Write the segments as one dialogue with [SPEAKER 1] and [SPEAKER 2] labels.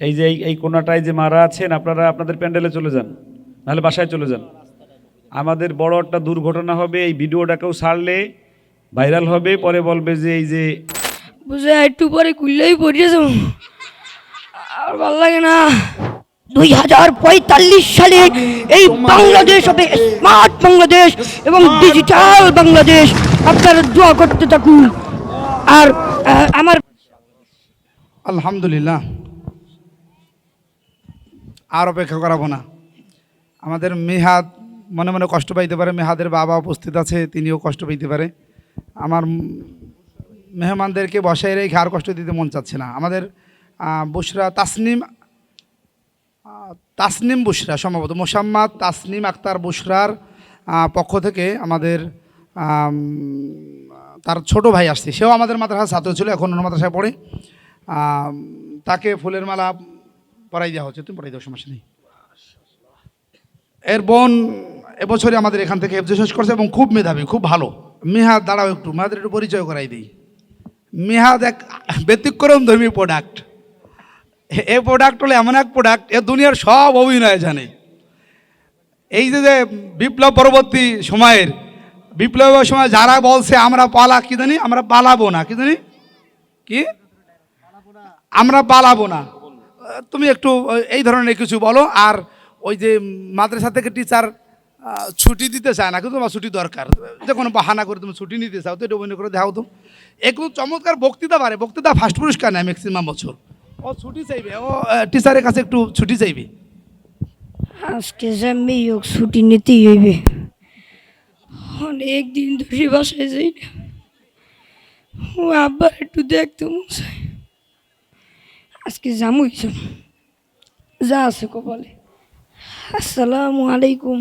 [SPEAKER 1] এই যে এই এই কোনাটায় যে মারা আছেন আপনারা আপনাদের প্যান্ডেলে চলে যান নাহলে বাসায় চলে যান। আমাদের বড় একটা দুর্ঘটনা হবে এই ভিডিওটাকেও ছাড়লে ভাইরাল হবে পরে বলবে যে এই যে
[SPEAKER 2] বুঝে একটু পরে কুললেই পড়িয়ে যাব। আর ভালো লাগে না। দুই হাজার পঁয়তাল্লিশ সালে এই বাংলাদেশ হবে স্মার্ট বাংলাদেশ এবং ডিজিটাল বাংলাদেশ। আপনারা দোয়া করতে থাকুন। আর আমার
[SPEAKER 3] আলহামদুলিল্লাহ। আর অপেক্ষা করাবো না। আমাদের মেহাদ মনে মনে কষ্ট পাইতে পারে মেহাদের বাবা উপস্থিত আছে তিনিও কষ্ট পাইতে পারে। আমার মেহমানদেরকে বসায় রেখে আর কষ্ট দিতে মন চাচ্ছে না। আমাদের বুশরা তাসনিম তাসনিম বুশরা সম্ভবত মোসাম্মদ তাসনিম আক্তার বুশরার আহ, পক্ষ থেকে আমাদের তার ছোট ভাই আসছে। সেও আমাদের মাদ্রাসার ছাত্র ছিল এখন অন্য মাদ্রাসায় পড়ে। তাকে ফুলের মালা পরাই দেওয়া হচ্ছে, তুমি পরাই দেওয়ার সমস্যা নেই। এর বোন এবছরে আমাদের এখান থেকে এফজে শেষ করছে এবং খুব মেধাবী, খুব ভালো। মেহাদ দাঁড়াও একটু, মেহাদের একটু পরিচয় করাই দিই। মেহাদ এক ব্যতিক্রম ধর্মী প্রোডাক্ট এই প্রোডাক্ট হলো এমন এক প্রোডাক্ট এ দুনিয়ার সব অভিনয় জানে। এই যে যে বিপ্লব পরবর্তী সময়ের বিপ্লবের সময় যারা বলছে, আমরা পালা কি জানি? আমরা পালাবো না, কি জানি? কি? আমরা পালাবো না। তুমি একটু এই ধরনের কিছু বলো। আর ওই যে মাদ্রাসা থেকে টিচার ছুটি দিতে চায় না, কিন্তু তোমার ছুটি দরকার। যে কোনো বাহানা করে তুমি ছুটি নিতে চাও, তো এটা অভিনয় করে দেখাও তো। একটু চমৎকার বক্তৃতা পারে বক্তৃতা ফার্স্ট পুরস্কার নেয় ম্যাক্সিমাম বছর। ও ছুটি চাইবে, ও টিচারের কাছে একটু ছুটি চাইবে।
[SPEAKER 2] আজকে হোক ছুটি নিতেই হইবে। অনেক দিন ধরে বাসায় যাই না। ও আব্বার একটু দেখতে মন আজকে জামুই যাম যা আছে কপালে। আসসালামু আলাইকুম।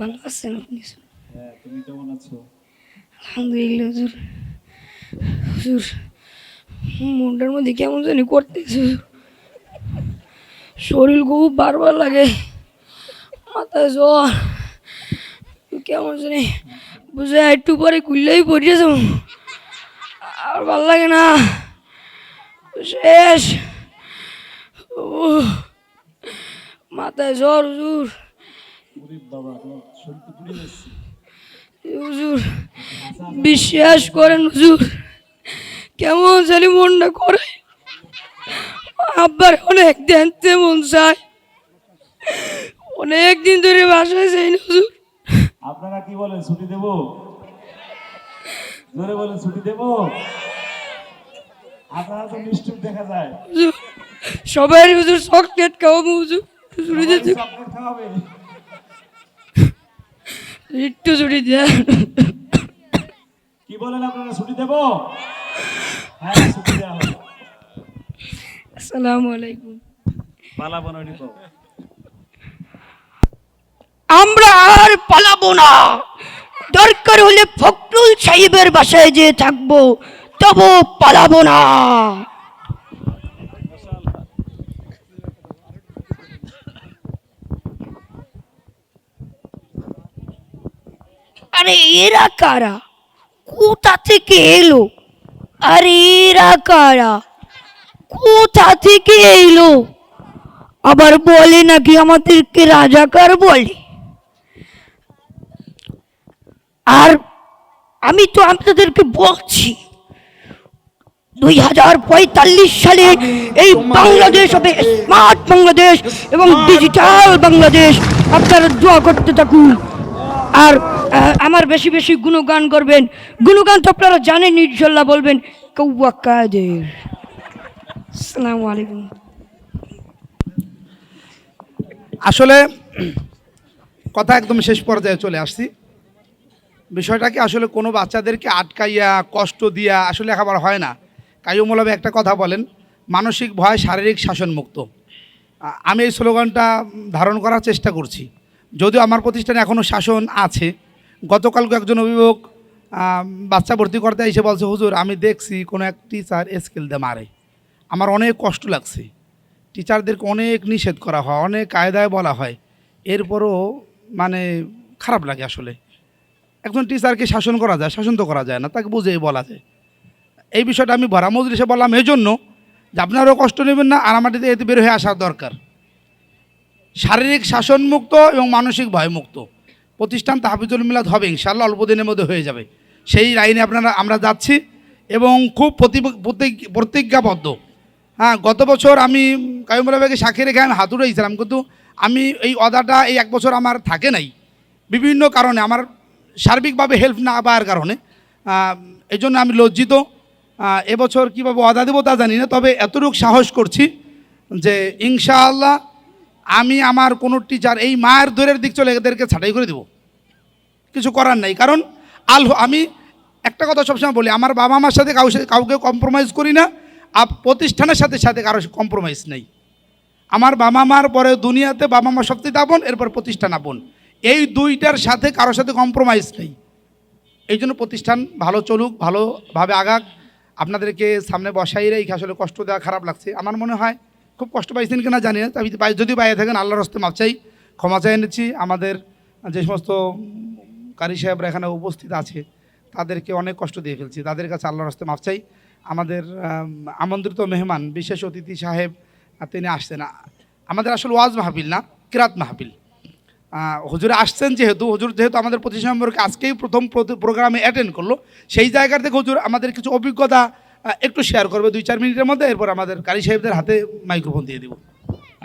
[SPEAKER 2] ভালো আছেন আপনি?
[SPEAKER 1] তুমি কেমন আছো?
[SPEAKER 2] আলহামদুলিল্লাহ হুজুর। হুজুর মনটার মধ্যে কেমন জানি করতেছে। শরীর খুব বারবার লাগে মাথায় জ্বর। কেমন জানি বুঝে একটু পরে কুললেই পড়িয়ে যাব। আর ভালো লাগে না। শেষ। মাথায় জ্বর, হুজুর। হুজুর, বিশ্বাস করেন, হুজুর। কেমন জানি মনটা করে। আব্বার অনেক দেখতে মন চায়। অনেক দিন ধরে বাসায় যাই না, হুজুর।
[SPEAKER 1] আপনারা কি বলেন, ছুটি দেব? জোরে বলেন, ছুটি দেব? আপনারা তো নিষ্ঠুর দেখা যায়।
[SPEAKER 2] সবাই হুজুর চকলেট খাওয়াবো হুজুর
[SPEAKER 1] খাওয়াবে।
[SPEAKER 2] একটু ছুটি দেন
[SPEAKER 1] কি বলেন আপনারা ছুটি দেব? হ্যাঁ ছুটি দেওয়া হবে।
[SPEAKER 2] আসসালামু আলাইকুম।
[SPEAKER 1] পালাবো না
[SPEAKER 2] আমরা আর পালাবো না। দরকার হলে ফখরুল সাহেবের বাসায় যেয়ে থাকব। তবু পালাবো না। আরে এরা কারা? কোথা থেকে এলো? আরে এরা কারা? কোথা থেকে এলো? আবার বলে নাকি আমাদেরকে রাজাকার বলে? আর আমি তো আপনাদেরকে বলছি দুই হাজার পঁয়তাল্লিশ সালে এই বাংলাদেশ হবে স্মার্ট বাংলাদেশ এবং ডিজিটাল বাংলাদেশ। আপনারা দোয়া করতে থাকুন। আর আমার বেশি বেশি গুণগান করবেন। গুণগান তো আপনারা জানেন ইনশাল্লাহ বলবেন কৌয়া কাদের? আসসালামু আলাইকুম।
[SPEAKER 3] আসলে কথা একদম শেষ পর্যায়ে চলে আসছি। বিষয়টাকে আসলে কোনো বাচ্চাদেরকে আটকাইয়া কষ্ট দিয়া আসলে লেখাপড়া হয় না? কাইমূলবে একটা কথা বলেন, মানসিক ভয় শারীরিক শাসনমুক্ত। আমি এই স্লোগানটা ধারণ করার চেষ্টা করছি। যদিও আমার প্রতিষ্ঠানে এখনও শাসন আছে, গতকালকে একজন অভিভাবক বাচ্চা ভর্তি করতে এসে বলছে, হুজুর, আমি দেখছি কোনো এক টিচার স্কেল দিয়ে মারে। আমার অনেক কষ্ট লাগছে। টিচারদেরকে অনেক নিষেধ করা হয়, অনেক কায়দায় বলা হয়। এরপরও মানে খারাপ লাগে আসলে। একজন টিচারকে শাসন করা যায়, শাসন তো করা যায় না, তাকে বুঝেই বলা যায়। এই বিষয়টা আমি ভরা মজলিসে বললাম এই জন্য যে আপনারাও কষ্ট নেবেন না আমাদের এতে বের হয়ে আসা দরকার। শারীরিক শাসনমুক্ত এবং মানসিক ভয়মুক্ত। প্রতিষ্ঠান তাহাফিজুল মিলাদ হবে ইনশাল্লাহ অল্প দিনের মধ্যে হয়ে যাবে। সেই লাইনে আপনারা, আমরা যাচ্ছি এবং খুব প্রতি- প্রতি- প্রতিজ্ঞাবদ্ধ। হ্যাঁ গত বছর আমি বেগে সাক্ষী রেখে আমি হাত কিন্তু আমি এই অদাটা এই এক বছর আমার থাকে নাই। বিভিন্ন কারণে, আমার সার্বিকভাবে হেল্প না পাওয়ার কারণে এই জন্য আমি লজ্জিত। এবছর কীভাবে অদা দেবো তা জানি না, তবে এতটুকু সাহস করছি যে ইনশাআল্লাহ আমি আমার কোনো টিচার এই মায়ের দূরের দিক চলে এদেরকে ছাঁটাই করে দেবো। কিছু করার নাই, কারণ আল আমি একটা কথা সবসময় বলি, আমার বাবা মার সাথে কাউ কাউকে কম্প্রোমাইজ করি না, আর প্রতিষ্ঠানের সাথে সাথে কারও কম্প্রোমাইজ নেই। আমার বাবা মার পরে দুনিয়াতে বাবা মা সবথেকে আপন এরপর প্রতিষ্ঠান আপন এই দুইটার সাথে কারোর সাথে কম্প্রোমাইজ নেই। এই জন্য প্রতিষ্ঠান ভালো চলুক, ভালোভাবে আগাক। আপনাদেরকে সামনে বসাই রেখে আসলে কষ্ট দেওয়া খারাপ লাগছে। আমার মনে হয় খুব কষ্ট পাইছেন কিনা জানি না, তবে যদি বাইরে থাকেন আল্লাহর হস্তে মাপ চাই, ক্ষমা চাই এনেছি আমাদের যে সমস্ত কারি সাহেবরা এখানে উপস্থিত আছে, তাদেরকে অনেক কষ্ট দিয়ে ফেলছি। তাদের কাছে আল্লাহর হস্তে মাপ চাই। আমাদের আমন্ত্রিত মেহমান, বিশেষ অতিথি সাহেব, তিনি আসছেন। আমাদের আসলে ওয়াজ মাহফিল না, কিরাত মাহফিল। হুজুরে আসছেন যেহেতু, হুজুর যেহেতু আমাদের প্রতিষ্ঠান সম্পর্কে আজকেই প্রথম প্রোগ্রামে অ্যাটেন্ড করল, সেই জায়গা থেকে হুজুর আমাদের কিছু অভিজ্ঞতা একটু শেয়ার করবে দুই, চার মিনিটের মধ্যে, এরপর আমাদের কারি সাহেবদের হাতে মাইক্রোফোন দিয়ে দিব।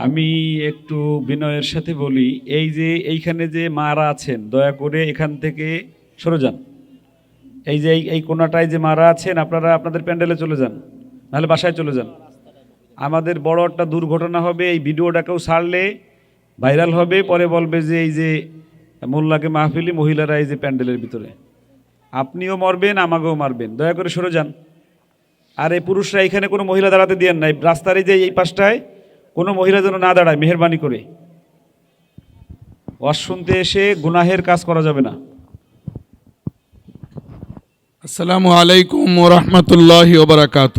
[SPEAKER 1] আমি একটু বিনয়ের সাথে বলি, এই যে এইখানে যে মারা আছেন, দয়া করে এখান থেকে সরে যান। এই যে এই এই কোনাটায় যে মারা আছেন, আপনারা আপনাদের প্যান্ডেলে চলে যান, নাহলে বাসায় চলে যান। আমাদের বড় একটা দুর্ঘটনা হবে, এই ভিডিওটাকেও ছাড়লে ভাইরাল হবে, পরে বলবে যে এই যে মোল্লাকে মাহফিলি মহিলারা এই যে প্যান্ডেলের ভিতরে। আপনিও মরবেন, আমাকেও মারবেন। দয়া করে সরে যান। আর এই পুরুষরা এখানে কোনো মহিলা দাঁড়াতে দিয়েন নাই। রাস্তার এই যে এই পাশটায় কোনো মহিলা যেন না দাঁড়ায়, মেহরবানি করে। ওয়াজ শুনতে এসে গুনাহের কাজ করা যাবে না।
[SPEAKER 4] আসসালামু আলাইকুম ওরহমতুল্লাহ ওবরাকাত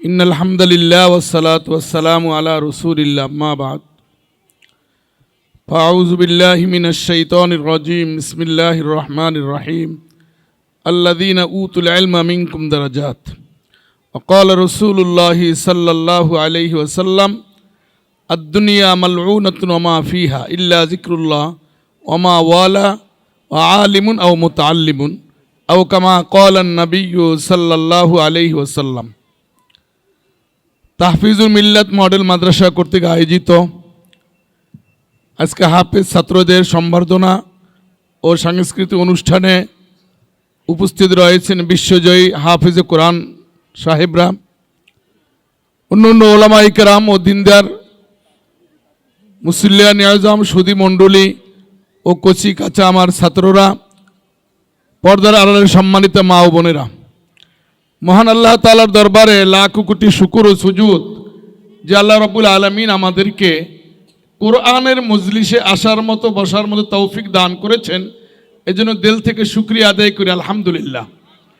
[SPEAKER 4] ইন আলহামদুলিল্লাহ ওসালাত ওসালাম আলা রসুলিল্লাহ, মা বাদ ফাউজ বিল্লাহ মিন الشيطان الرجيم بسم الله الرحمن الرحيم الذين أوتوا العلم منكم درجات وقال رسول الله صلى الله عليه وسلم الدنيا ملعونة وما فيها إلا ذكر الله وما والى وعالم أو متعلم أو كما قال النبي صلى الله عليه وسلم তাহফিজুল মিল্লাত মডেল মাদ্রাসা কর্তৃক আয়োজিত আজকে হাফেজ ছাত্রদের সম্বর্ধনা ও সাংস্কৃতিক অনুষ্ঠানে উপস্থিত রয়েছেন বিশ্বজয়ী হাফিজে কোরআন সাহেবরা, অন্য ওলামা ইকরাম ও দিনদার মুসল্লিয়া নিয়াজম সুদী মণ্ডলী ও কচি কাঁচা আমার ছাত্ররা, পর্দার আড়ালের সম্মানিত মা ও বোনেরা। মহান আল্লাহ তালার দরবারে লাখ কোটি শুকুর ও সুজুদ যে আল্লাহ রবুল আলমিন আমাদেরকে কোরআনের মজলিসে আসার মতো, বসার মতো তৌফিক দান করেছেন। এজন্য দিল থেকে শুক্রিয়া আদায় করি, আলহামদুলিল্লাহ।